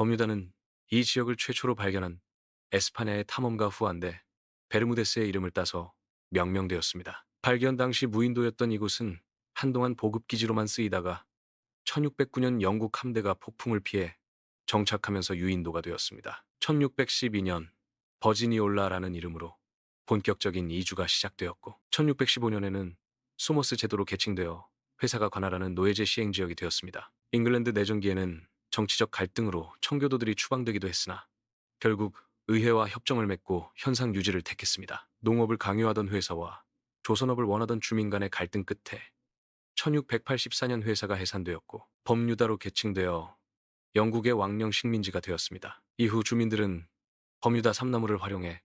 버뮤다는 이 지역을 최초로 발견한 에스파냐의 탐험가 후안데 베르무데스의 이름을 따서 명명되었습니다. 발견 당시 무인도였던 이곳은 한동안 보급기지로만 쓰이다가 1609년 영국 함대가 폭풍을 피해 정착하면서 유인도가 되었습니다. 1612년 버지니올라라는 이름으로 본격적인 이주가 시작되었고 1615년에는 소머스 제도로 개칭되어 회사가 관할하는 노예제 시행 지역이 되었습니다. 잉글랜드 내전기에는 정치적 갈등으로 청교도들이 추방되기도 했으나 결국 의회와 협정을 맺고 현상 유지를 택했습니다. 농업을 강요하던 회사와 조선업을 원하던 주민 간의 갈등 끝에 1684년 회사가 해산되었고 범유다로 개칭되어 영국의 왕령 식민지가 되었습니다. 이후 주민들은 버뮤다 삼나무를 활용해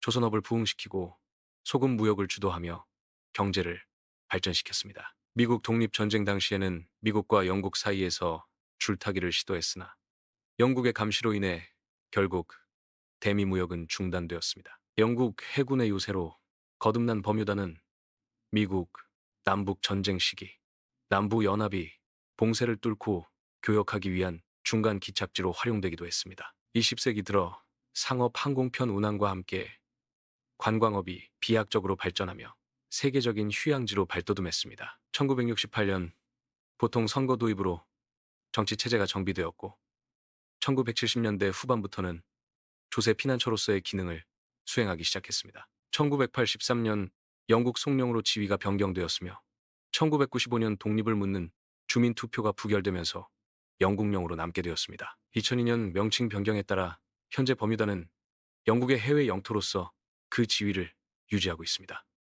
조선업을 부흥시키고 소금 무역을 주도하며 경제를 발전시켰습니다. 미국 독립전쟁 당시에는 미국과 영국 사이에서 줄타기를 시도했으나 영국의 감시로 인해 결국 대미 무역은 중단되었습니다. 영국 해군의 요새로 거듭난 버뮤다는 미국 남북 전쟁 시기 남부 연합이 봉쇄를 뚫고 교역하기 위한 중간 기착지로 활용되기도 했습니다. 20세기 들어 상업 항공편 운항과 함께 관광업이 비약적으로 발전하며 세계적인 휴양지로 발돋움했습니다. 1968년 보통 선거 도입으로 정치 체제가 정비되었고 1970년대 후반부터는 조세 피난처로서의 기능을 수행하기 시작했습니다. 1983년 영국 송령으로 지위가 변경되었으며 1995년 독립을 묻는 주민 투표가 부결되면서 영국령으로 남게 되었습니다. 2002년 명칭 변경에 따라 현재 버뮤다는 영국의 해외 영토로서 그 지위를 유지하고 있습니다.